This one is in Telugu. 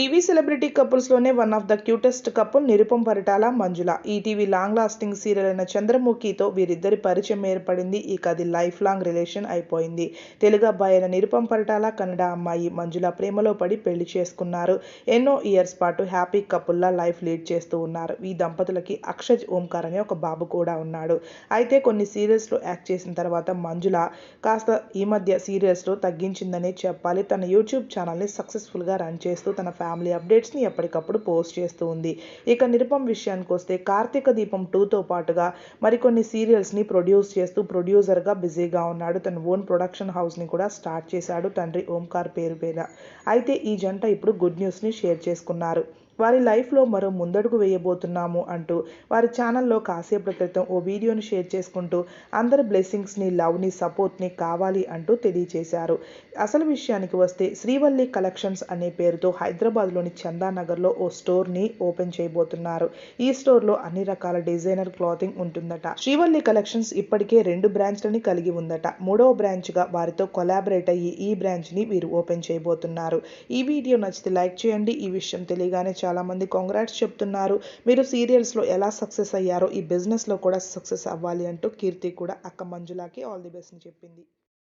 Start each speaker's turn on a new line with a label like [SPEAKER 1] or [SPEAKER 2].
[SPEAKER 1] TV celebrity కపుల్స్లోనే one of the cutest couple Nirupam Paritala Manjula. ETV long lasting serial అయిన చంద్రముఖితో వీరిద్దరి పరిచయం ఏర్పడింది. ఇక అది లైఫ్ లాంగ్ రిలేషన్ అయిపోయింది. తెలుగు అబ్బాయి అయిన నిరుపం పరిటాల కన్నడ అమ్మాయి మంజుల ప్రేమలో పడి పెళ్ళి చేసుకున్నారు. ఎన్నో ఇయర్స్ పాటు హ్యాపీ కపుల్లా లైఫ్ లీడ్ చేస్తూ ఉన్నారు. ఈ దంపతులకి అక్షజ్ ఓంకార్ అనే ఒక బాబు కూడా ఉన్నాడు. అయితే కొన్ని సీరియల్స్లో యాక్ట్ చేసిన తర్వాత మంజుల కాస్త ఈ మధ్య సీరియల్స్లో తగ్గించిందనే చెప్పాలి. తన యూట్యూబ్ ఛానల్ని సక్సెస్ఫుల్గా రన్ చేస్తూ తన ఫ్యామిలీ అప్డేట్స్ని ఎప్పటికప్పుడు పోస్ట్ చేస్తూ ఉంది. ఇక నిరుపం విషయానికి వస్తే కార్తీక దీపం టూతో పాటుగా మరికొన్ని సీరియల్స్ని ప్రొడ్యూస్ చేస్తూ ప్రొడ్యూసర్గా బిజీగా ఉన్నాడు. తన ఓన్ ప్రొడక్షన్ హౌస్ని కూడా స్టార్ట్ చేశాడు తండ్రి ఓంకార్ పేరు మీద అయితే ఈ జంట ఇప్పుడు గుడ్ న్యూస్ని షేర్ చేసుకున్నారు. వారి లైఫ్లో మరో ముందడుగు వేయబోతున్నాము అంటూ వారి ఛానల్లో కాసేపటి క్రితం ఓ వీడియోని షేర్ చేసుకుంటూ అందరి బ్లెస్సింగ్స్ని లవ్ని సపోర్ట్ని కావాలి అంటూ తెలియజేశారు అసలు విషయానికి వస్తే శ్రీవల్లి కలెక్షన్స్ అనే పేరుతో హైదరాబాద్లోని చందానగర్లో ఓ స్టోర్ని ఓపెన్ చేయబోతున్నారు. ఈ స్టోర్లో అన్ని రకాల డిజైనర్ క్లాతింగ్ ఉంటుందట. శ్రీవల్లి కలెక్షన్స్ ఇప్పటికే రెండు బ్రాంచ్లని కలిగి ఉందట. మూడవ బ్రాంచ్గా వారితో కొలాబరేట్ అయ్యి ఈ బ్రాంచ్ని వీరు ఓపెన్ చేయబోతున్నారు. ఈ వీడియో నచ్చితే లైక్ చేయండి. ఈ విషయం తెలియగానే చాలామంది కాంగ్రాట్స్ చెప్తున్నారు. మీరు సీరియల్స్లో ఎలా సక్సెస్ అయ్యారో ఈ బిజినెస్లో కూడా సక్సెస్ అవ్వాలి అంటూ కీర్తి కూడా అక్క మంజులాకి ఆల్ ది బెస్ట్ని చెప్పింది.